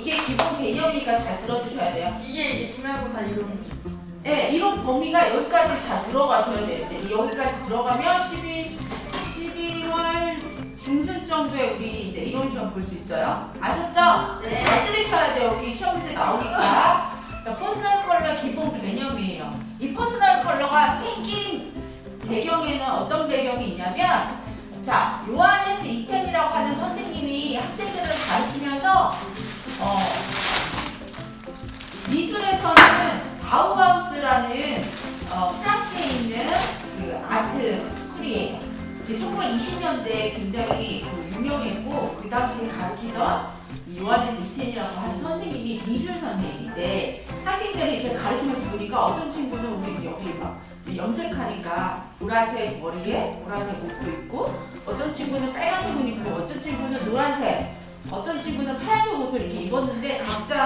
이게 기본 개념이니까 잘 들어주셔야 돼요. 이게 이게 기말고사 이론. 네, 이런 범위가 여기까지 다 들어가셔야 돼요. 이제 여기까지 들어가면 12, 12월 중순 정도에 우리 이제 이론 시험 볼 수 있어요. 아셨죠? 네. 잘 들으셔야 돼요. 여기 시험 문제 나오니까. 자, 퍼스널 컬러 기본 개념이에요. 이 퍼스널 컬러가 생긴 배경에는 어떤 배경이 있냐면, 자, 요하네스 이텐이라고 하는 선생님이 학생들을 가르치면서, 어, 미술에서는 바우하우스라는 어, 프랑스에 있는 그 아트 스쿨이에요. 1920년대에 굉장히 그 유명했고 그 당시에 가르치던 이 요하네스 이텐이라고 하는 선생님이 미술 선생님인데 학생들이 이렇게 가르치면서 보니까 어떤 친구는 우리 여기 막 염색하니까 보라색 머리에 보라색 옷도 입고 어떤 친구는 빨간색 옷 입고 어떤 친구는 노란색 어떤 친구는 파란색 옷을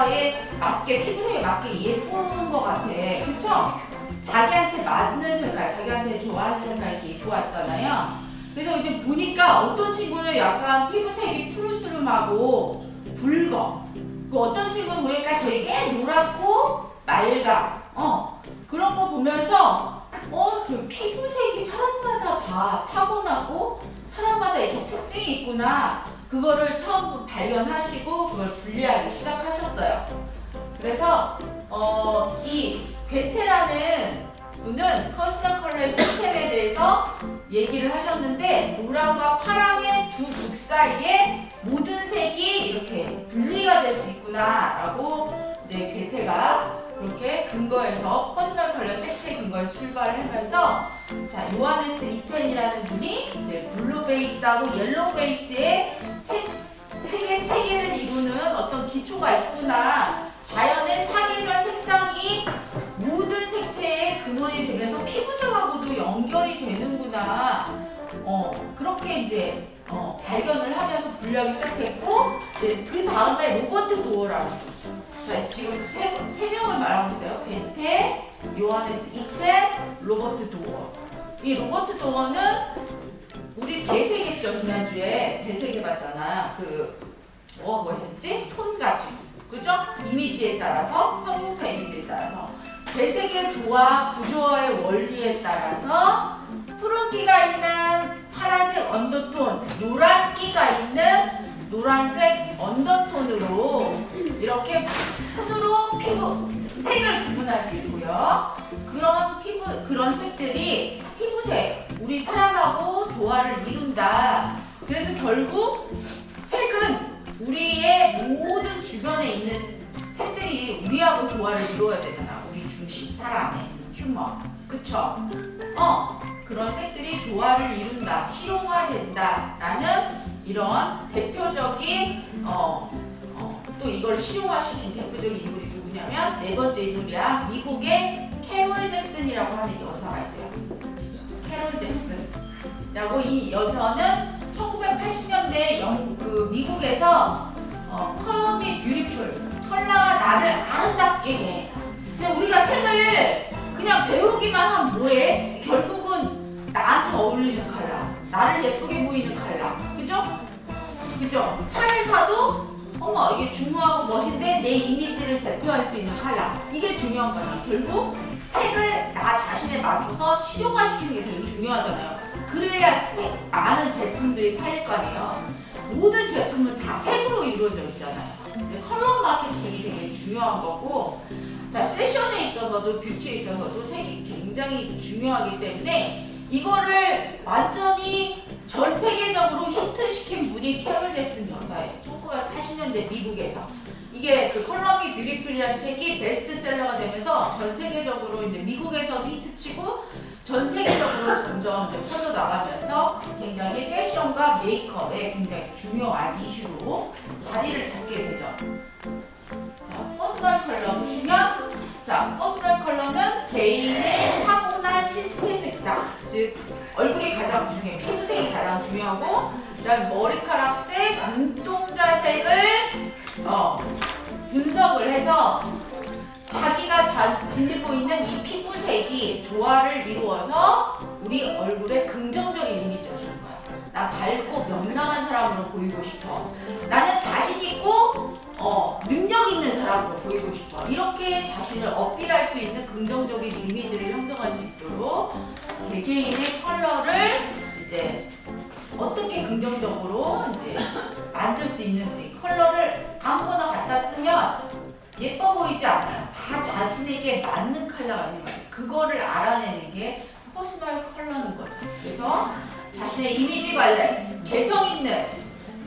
각자의 맞게 피부색에 맞게 예쁜 것 같아. 그쵸? 자기한테 맞는 색깔, 자기한테 좋아하는 색깔 이렇게 입고 왔잖아요. 그래서 이제 보니까 어떤 친구는 약간 피부색이 푸르스름하고 붉어. 그 어떤 친구는 보니까 되게 노랗고 맑아. 어. 그런 거 보면서 어, 저 피부색이 사람마다 다 타고나고 사람마다 이렇게 특징이 있구나. 그거를 처음 발견하시고 그걸 분리하기 시작하셨어요. 그래서 어, 이 괴테라는 분은 퍼스널 컬러의 시스템에 대해서 얘기를 하셨는데 노랑과 파랑의 두극 사이에 모든 색이 이렇게 분리가 될 수 있구나라고 이제 괴테가 그렇게 근거해서 퍼스널 컬러 색채 근거에서 출발을 하면서 자 요하네스 이텐이라는 분이 블루 베이스하고 옐로우 베이스의 색 색의 체계를 이루는 어떤 기초가 있구나 자연의 사계절 색상이 모든 색채의 근원이 되면서 피부색하고도 연결이 되는구나 어 그렇게 이제 어, 발견을 하면서 분류하기 시작했고 이제 그 다음에 로버트 도어라는 분. 자, 지금 세, 세 명을 말하고 있어요. 겐테, 요하네스 이텐, 로버트 도어. 이 로버트 도어는 배색했죠 지난주에 배색해봤잖아. 그 뭐, 뭐였지? 톤 가지고. 그죠? 이미지에 따라서 형용사 이미지에 따라서 배색의 조화, 구조화의 원리에 따라서 푸른기가 있는 파란색 언더톤, 노란기가 있는 노란색 언더톤으로 이렇게 톤으로 피부 색을 구분할 수 있고요. 그런 피부 그런 색들이 피부색 우리 사람하고 조화를 이룬다. 그래서 결국 색은 우리의 모든 주변에 있는 색들이 우리하고 조화를 이루어야 되잖아. 우리 중심 사람의 휴먼 그쵸? 어 그런 색들이 조화를 이룬다, 실용화된다 라는 이런 대표적인 어, 어, 또 이걸 실용화시킨 대표적인 인물이 누구냐면 네 번째 인물이야. 미국의 캐롤 잭슨이라고 하는 여사가 있어요. 캐롤 잭슨. 라고 이 여자는 1980년대 영, 그 미국에서 어, 컬러 미 뷰티풀 컬러가 나를 아름답게 해. 근데 우리가 색을 그냥 배우기만 하면 뭐해? 결국은 나한테 어울리는 컬러, 나를 예쁘게 보이는 컬러, 그죠? 그죠? 차를 사도 어머 이게 중후하고 멋인데 내 이미지를 대표할 수 있는 컬러 이게 중요한 거잖아. 결국 색을 나 자신에 맞춰서 실용화시키는 게 되게 중요하잖아요. 그래야 색, 많은 제품들이 팔릴 거 아니에요. 모든 제품은 다 색으로 이루어져 있잖아요. 컬러 마케팅이 되게 중요한 거고, 자 패션에 있어서도 뷰티에 있어서도 색이 굉장히 중요하기 때문에 이거를 완전히 전 세계적으로 히트시킨 분이 캐롤 잭슨 여사예요. 1980년대 미국에서. 이게 그 컬러미 뷰티풀이라는 책이 베스트셀러가 되면서 전 세계적으로 이제 미국에서도 히트치고 전 세계적으로 점점 이제 퍼져 나가면서 굉장히 패션과 메이크업에 굉장히 중요한 이슈로 자리를 잡게 되죠. 자, 퍼스널 컬러 보시면 자, 퍼스널 컬러는 개인의 타고난 신체 색상, 즉 얼굴이 가장 중요해, 피부색이 가장 중요하고, 그다음 머리카락색, 눈동자색을 어, 분석을 해서 자기가 자, 지니고 있는 이 피부색이 조화를 이루어서 우리 얼굴에 긍정적인 이미지를 주는 거야. 나 밝고 명랑한 사람으로 보이고 싶어. 나는 자신 있고 어, 능력 있는 사람으로 보이고 싶어. 이렇게 자신을 어필할 수 있는 긍정적인 이미지를 형성할 수 있도록 개개인의 컬러를 이제 어떻게 긍정적으로 이제 만들 수 있는지 컬러를 아무거나 갖다 쓰면 예뻐 보이지 않아요. 다 자신에게 맞는 컬러가 있는 거예요. 그거를 알아내는 게 퍼스널 컬러는 거죠. 그래서 자신의 이미지 관리, 개성 있는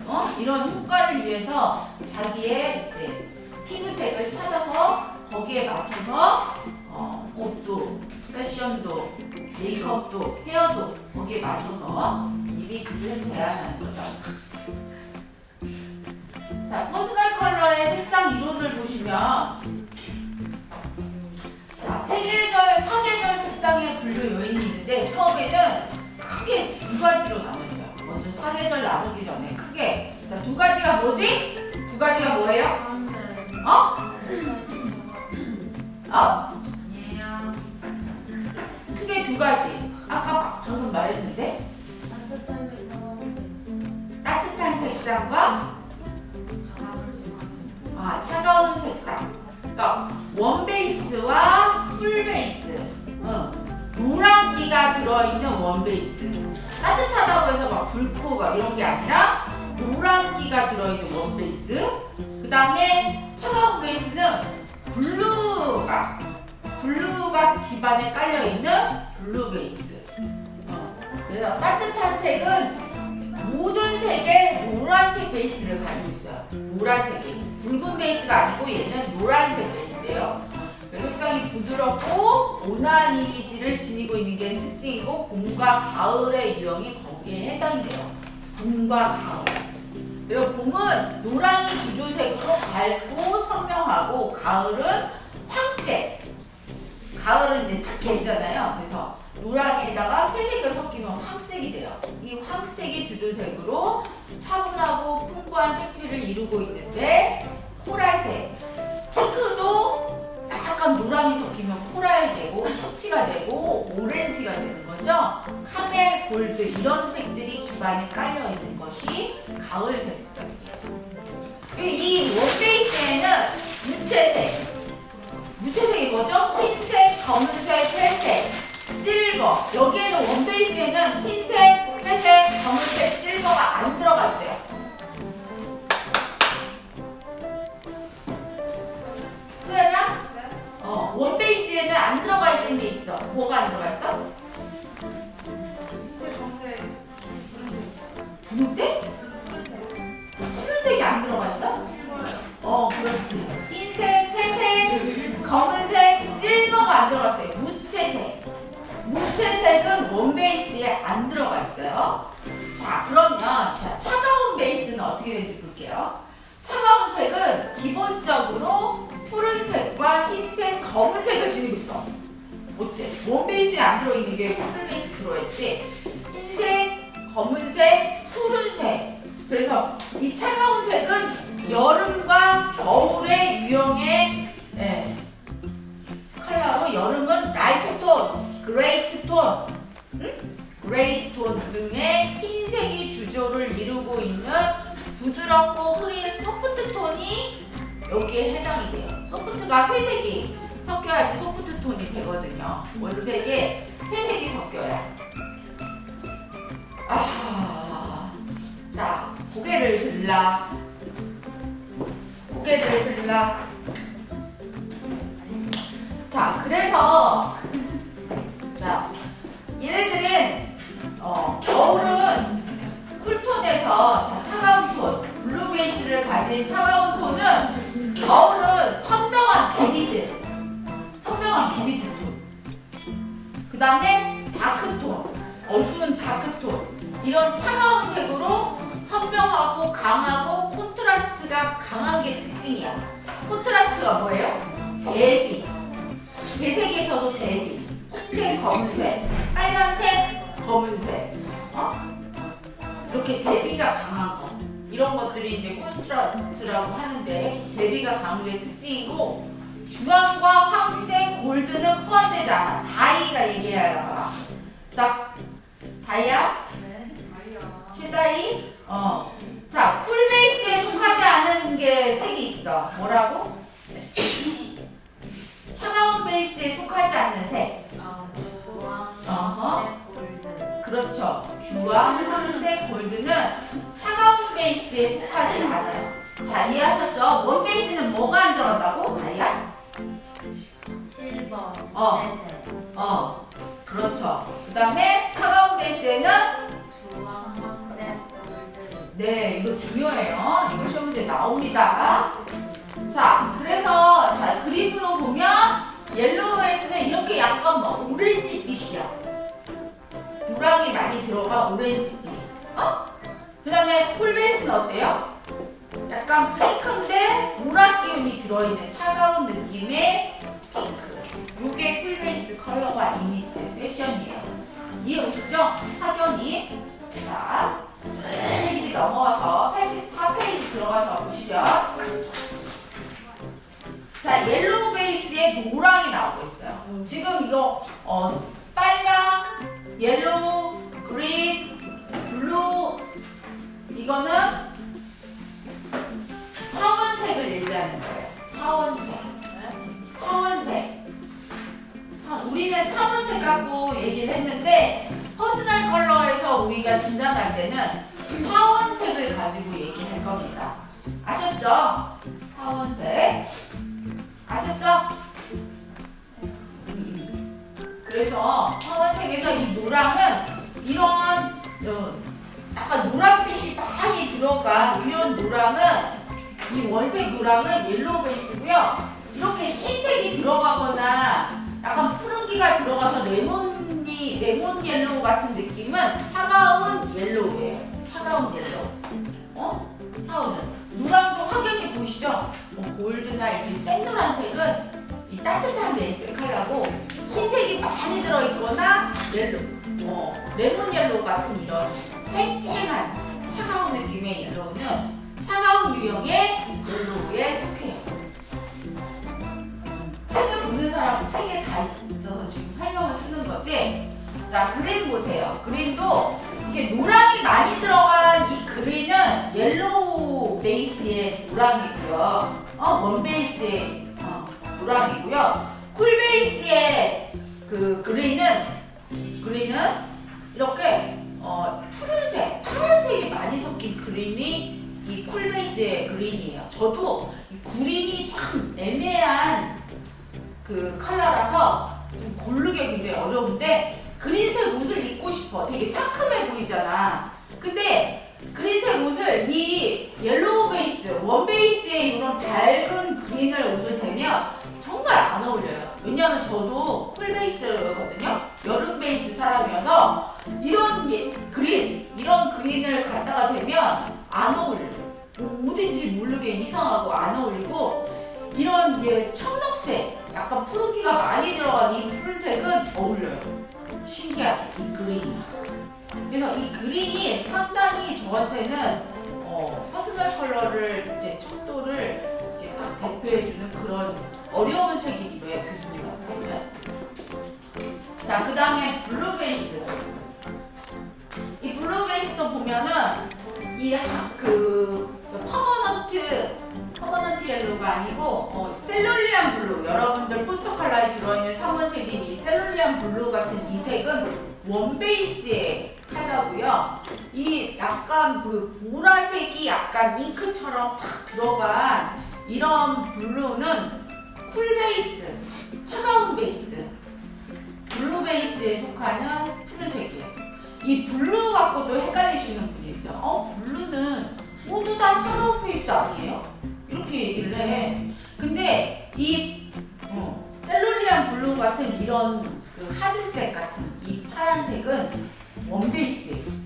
어? 이런 효과를 위해서 자기의 이제 피부색을 찾아서 거기에 맞춰서 어, 옷도, 패션도, 메이크업도, 헤어도 거기에 맞춰서 이미지를 제안하는 거죠. 자, 퍼스널 컬러의 색상 이론을 보시면 자, 세 계절, 사 계절 색상의 분류 요인이 있는데 처음에는 크게 두 가지로 나눠져요. 먼저 사 계절 나누기 전에 크게 자, 두 가지가 뭐지? 두 가지가 뭐예요? 어? 어? 크게 두 가지. 아까 방금 말했는데 색상과 아, 차가운 색상. 그러니까 원 베이스와 풀 베이스. 응. 노란기가 들어있는 원 베이스. 따뜻하다고 해서 막 붉고 막 이런 게 아니라 노란기가 들어있는 원 베이스. 그 다음에 차가운 베이스는 블루가 블루가 기반에 깔려 있는 블루 베이스. 어. 그래서 따뜻한 색은 모든 색에 노란색 베이스를 가지고 있어요. 노란색 베이스. 붉은 베이스가 아니고 얘는 노란색 베이스예요. 그 색상이 부드럽고 온화한 이미지를 지니고 있는 게 특징이고 봄과 가을의 유형이 거기에 해당이 돼요. 봄과 가을. 그리고 봄은 노랑이 주조색으로 밝고 선명하고 가을은 황색. 가을은 이제 탁 개잖아요. 그래서 노랑에다가 회색을 섞이면 황색이 돼요. 이 황색이 주조색으로 차분하고 풍부한 색채를 이루고 있는데 코랄색, 핑크도 약간 노랑이 섞이면 코랄 되고 피치가 되고 오렌지가 되는 거죠. 카멜, 골드 이런 색들이 기반에 깔려 있는 것이 가을 색상이에요. 이 원베이스에는 무채색, 무채색이 뭐죠? 흰색, 검은색, 회색, 실버. 여기에는 원베이스에는 흰색, 회색, 검은색, 실버가 안 들어가 있어요. 안 들어가 있는 게 있어. 뭐가 안 들어가 있어? 분홍색? 푸른색이 안 들어가 있어? 어, 그렇지. 흰색, 회색, 검은색, 실버가 안 들어갔어요. 무채색. 무채색은 원 그래서 이 차가운 색은 여름과 겨울의 유형의 예, 컬러로 여름은 라이트 톤, 그레이트 톤, 응? 그레이트 톤 등의 흰색이 주조를 이루고 있는 부드럽고 흐린 소프트 톤이 여기에 해당이 돼요. 소프트가 회색이 섞여야지 소프트 톤이 되거든요. 원색에 회색이 섞여야. 아, 자 들라, 고개를 들라. 자, 그래서 골드는 포함되지 않아. 다이가 얘기해야 알아. 자, 다이야? 쉴드 사이 어. 자, 쿨베이스에 속하지 않은 게 색이 있어. 뭐라고? 차가운 베이스에 속하지 않는 색. 어허. 그렇죠. 주황, 황색, 골드는 차가운 베이스에 속하지 않아요. 자, 이해하셨죠? 원 베이스는 뭐가 안 들어간다고? 다이아? 어. 어. 그렇죠. 그 다음에 차가운 베이스에는. 네, 이거 중요해요. 이거 시험 문제 나옵니다. 자, 그래서 자, 그림으로 보면 옐로우 베이스는 이렇게 약간 막 오렌지빛이야. 노랑이 많이 들어가 오렌지빛. 어? 그 다음에 쿨 베이스는 어때요? 약간 핑크인데 노란 기운이 들어있는 차가운 느낌의 핑크. 이게 쿨 베이스 컬러가 이미지 패션이에요. 이해 오셨죠? 확연히. 자, 페이지 넘어가서 84페이지 들어가서 보시면 자 옐로우 베이스에 노랑이 나오고 있어요. 지금 이거 어, 빨강, 옐로우, 그린, 들어가서 레몬이 레몬 옐로우 같은 느낌은 차가운 옐로우예요. 차가운 옐로우. 어? 옐로우. 노랑도 확연히 보이시죠? 뭐 골드나 이렇게 센 노란색은 이 따뜻한 베이스 컬러고 흰색이 많이 들어있거나 옐로우, 어, 레몬 옐로우 같은 이런 쨍쨍한 차가운 느낌의 옐로우는 차가운 유형의 옐로우에 속해요. 책을 보는 사람은 책에 다 있어 서 지금 설명을 쓰는 거지. 자, 그림 보세요. 그림도 이렇게 노랑이 많이 들어간 이 그린은 옐로우 베이스의 노랑이고요. 어, 원 베이스의 어, 노랑이고요. 쿨 베이스의 그 그린은 그린은 이렇게 어, 푸른색, 파란색이 많이 섞인 그린이 이 쿨 베이스의 그린이에요. 저도 이 그린이 참 애매한 그 컬러라서 좀 고르기 굉장히 어려운데 그린색 옷을 입고 싶어. 되게 상큼해 보이잖아. 근데 그린색 옷을 이 옐로우 베이스, 원 베이스의 이런 밝은 그린을 옷을 대면 정말 안 어울려요. 왜냐면 저도 쿨 베이스거든요. 여름 베이스 사람이어서 이런 예- 그린, 이런 그린을 갖다가 대면 안 어울려요. 뭐 어딘지 모르게 이상하고 안 어울리고 이런 이제 청록색, 약간 푸른기가 많이 들어간 이 푸른색은 어울려요. 신기하게 이 그린이. 그래서 이 그린이 상당히 저한테는 어, 퍼스널 컬러를 이제 척도를 이렇게 딱 대표해주는 그런 어려운 색이기도 해요 교수님한테는. 자, 그 다음에 블루 베이스. 이 블루 베이스도 보면은 이 그 퍼머넌트 퍼머넌트 옐로우가 아니고 어, 셀룰리안 블루 여러분들 포스터 컬러에 들어있는 3원색인 이 셀룰리안 블루 같은 이 색은 원 베이스의 컬러고요. 이 약간 그 보라색이 약간 잉크처럼 탁 들어간 이런 블루는 쿨 베이스, 차가운 베이스, 블루 베이스에 속하는 푸른색이에요. 이 블루 갖고도 헷갈리시는 분이 있어요. 어, 블루는 모두 다 차가운 베이스 아니에요? 이렇게 얘기를 해. 근데 이 어, 셀룰리안 블루 같은 이런 그 하늘색 같은 이 파란색은 원 베이스예요.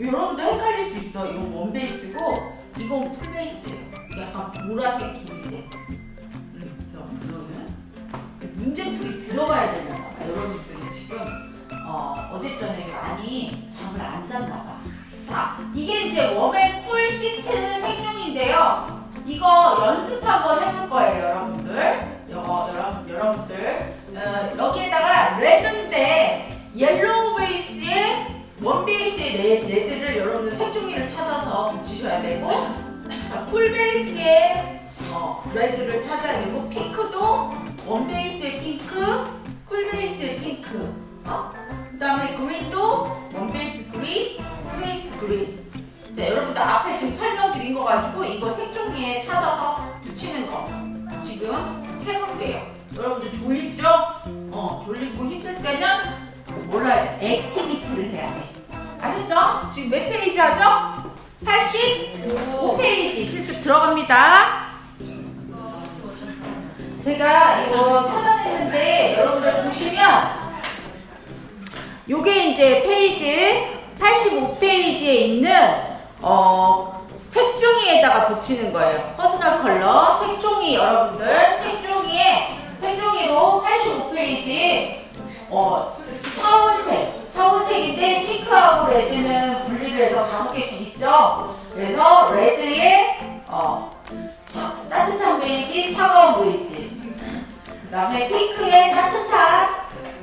여러분도 헷갈릴 수 있어. 이건 원 베이스고 이건 쿨 베이스예요. 약간 보라색 기미색. 음, 블루는 문제풀이 들어가야 되나 봐. 여러분들이 지금 어, 어제 저녁에 많이 잠을 안 잤나 봐. 자, 이게 이제 웜의. 이거 연습 한번 해볼 거예요, 여러분들. 여, 여러분, 여러분들. 어, 여기에다가 레드인데 옐로우 베이스에 원 베이스의 레, 레드를 여러분 보셔야 되고 자, 쿨 베이스의 어, 레드를 찾아야 되고 핑크도 원 베이스의 핑크, 쿨 베이스의 핑크. 어? 그다음에 그린도 원 베이스 그린, 쿨 베이스 그린. 네, 여러분들 앞에 지금 설명드린 거 가지고 이거 색 돼? 액티비티를 해야 돼. 아셨죠? 지금 몇 페이지 하죠? 85페이지 실습 들어갑니다. 제가 이거 찾아냈는데 여러분들 보시면 요게 이제 페이지 85페이지에 있는 어 색종이에다가 붙이는 거예요. 퍼스널 컬러 색종이 여러분들 색종이에 색종이로 85페이지 어 사원색 사원색인데 핑크하고 레드는 분리를 해서 다섯 개씩 있죠. 그래서 레드에 어 차- 따뜻한 베이지, 차가운 베이지. 그 다음에 핑크에 따뜻한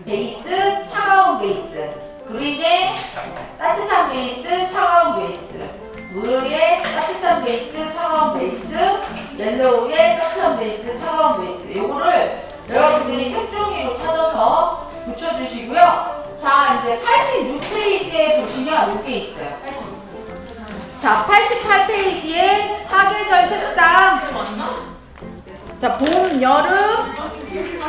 베이스, 차가운 베이스. 그린에 따뜻한 베이스, 차가운 베이스. 블루에 따뜻한 베이스, 차가운 베이스. 옐로우에 따뜻한 베이스, 차가운 베이스. 요거를 여러분들이 색종이로 찾아서 붙여주시고요. 자, 이제 86페이지에 보시면 이게 있어요. 86. 자, 88페이지에 사계절 색상. 자, 봄, 여름,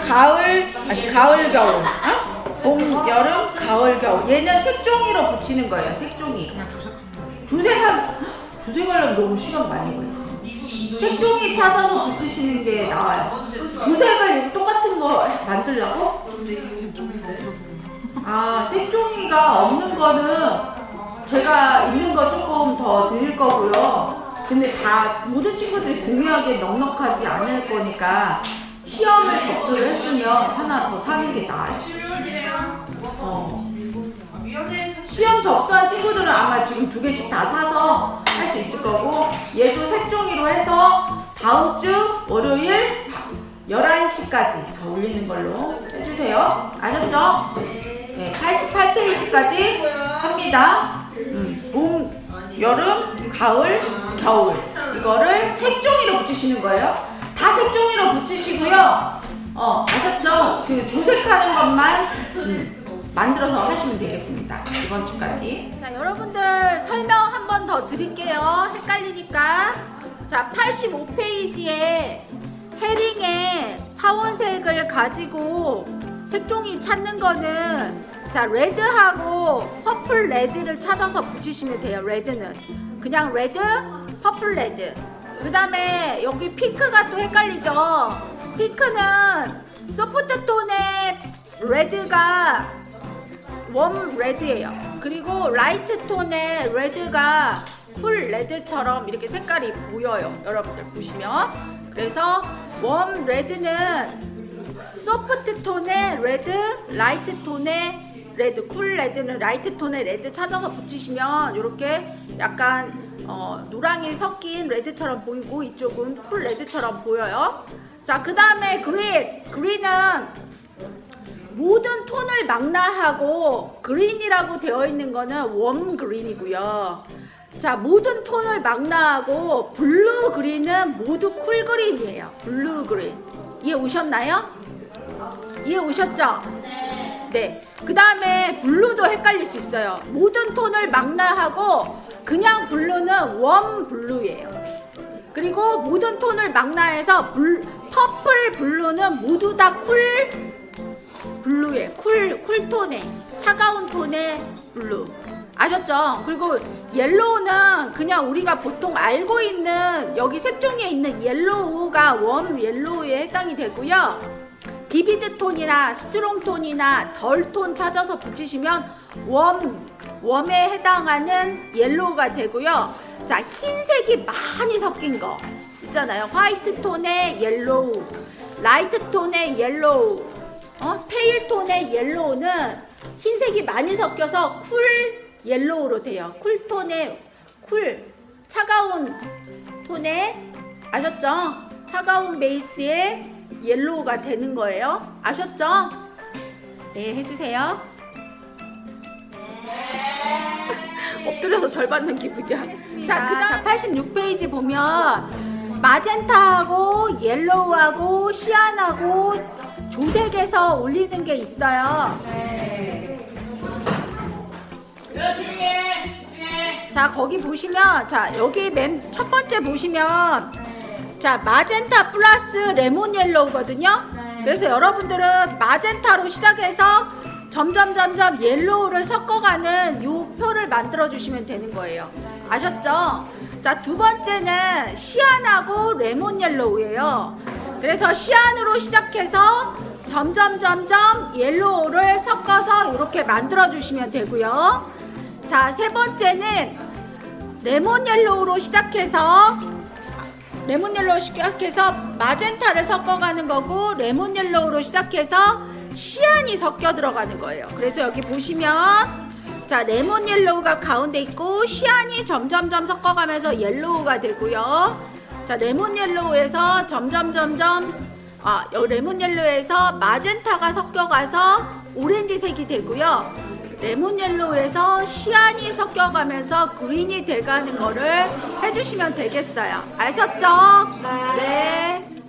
가을, 아니, 가을, 겨울. 어? 봄, 여름, 가을, 겨울. 얘는 색종이로 붙이는 거예요, 색종이. 조색한, 조색하려면 너무 시간 많이 걸려. 색종이 찾아서 붙이시는 게 나아요. 조색을 똑같은 거 만들려고? 아, 색종이가 없는 거는 제가 있는 거 조금 더 드릴 거고요. 근데 다 모든 친구들이 공유하기에 넉넉하지 않을 거니까 시험을 접수를 했으면 하나 더 사는 게 나아요. 어. 시험 접수한 친구들은 아마 지금 두 개씩 다 사서 할 수 있을 거고 얘도 색종이로 해서 다음 주 월요일 11시까지 다 올리는 걸로 해주세요. 아셨죠? 네, 88페이지까지 합니다. 음, 봄, 여름, 가을, 겨울. 이거를 색종이로 붙이시는 거예요. 다 색종이로 붙이시고요. 어, 아셨죠? 그 조색하는 것만 음, 만들어서 하시면 되겠습니다. 이번 주까지. 자, 여러분들 설명 한 번 더 드릴게요. 헷갈리니까. 자, 85페이지에 헤링의 사원색을 가지고 색종이 찾는 거는 자, 레드하고 퍼플 레드를 찾아서 붙이시면 돼요. 레드는. 그냥 레드, 퍼플 레드. 그 다음에 여기 핑크가 또 헷갈리죠? 핑크는 소프트 톤의 레드가 웜 레드예요. 그리고 라이트 톤의 레드가 쿨 레드처럼 이렇게 색깔이 보여요. 여러분들 보시면. 그래서 웜 레드는 소프트 톤의 레드, 라이트 톤의 레드, 쿨 레드는 라이트 톤의 레드 찾아서 붙이시면 이렇게 약간 어, 노랑이 섞인 레드처럼 보이고 이쪽은 쿨 레드처럼 보여요. 자, 그 다음에 그린. 그린은 모든 톤을 망라하고 그린이라고 되어 있는 거는 웜 그린이고요. 자, 모든 톤을 망라하고 블루 그린은 모두 쿨 그린이에요. 블루 그린. 이해 오셨나요? 이해 오셨죠? 네. 그 다음에 블루도 헷갈릴 수 있어요. 모든 톤을 망라하고 그냥 블루는 웜 블루예요. 그리고 모든 톤을 망라해서 불, 퍼플 블루는 모두 다 쿨 블루에 쿨 쿨톤의 차가운 톤의 블루 아셨죠? 그리고 옐로우는 그냥 우리가 보통 알고 있는 여기 색종이에 있는 옐로우가 웜 옐로우에 해당이 되고요. 비비드 톤이나 스트롱 톤이나 덜 톤 찾아서 붙이시면 웜 웜에 해당하는 옐로우가 되고요. 자 흰색이 많이 섞인 거 있잖아요. 화이트 톤의 옐로우, 라이트 톤의 옐로우, 어 페일 톤의 옐로우는 흰색이 많이 섞여서 쿨 옐로우로 돼요. 쿨 톤의 쿨 차가운 톤의 아셨죠? 차가운 베이스의 옐로우가 되는 거예요. 아셨죠? 네, 해주세요. 어, 엎드려서 절 받는 기분이야. 자, 그다음 86페이지 보면 마젠타하고 옐로우하고 시안하고 조색에서 올리는 게 있어요. 자, 거기 보시면 자, 여기 맨 첫 번째 보시면 자, 마젠타 플러스 레몬 옐로우거든요. 그래서 여러분들은 마젠타로 시작해서 점점 점점 옐로우를 섞어가는 요 표를 만들어 주시면 되는 거예요. 아셨죠? 자, 두 번째는 시안하고 레몬 옐로우예요. 그래서 시안으로 시작해서 점점 점점 옐로우를 섞어서 이렇게 만들어 주시면 되고요. 자, 세 번째는 레몬 옐로우로 시작해서 레몬 옐로우 시작해서 마젠타를 섞어가는 거고 레몬 옐로우로 시작해서 시안이 섞여 들어가는 거예요. 그래서 여기 보시면 자 레몬 옐로우가 가운데 있고 시안이 점점점 섞어가면서 옐로우가 되고요. 자 레몬 옐로우에서 점점 점점 아 레몬 옐로우에서 마젠타가 섞여가서 오렌지색이 되고요. 레몬 옐로우에서 시안이 섞여가면서 그린이 돼가는 거를 해주시면 되겠어요. 아셨죠? 네.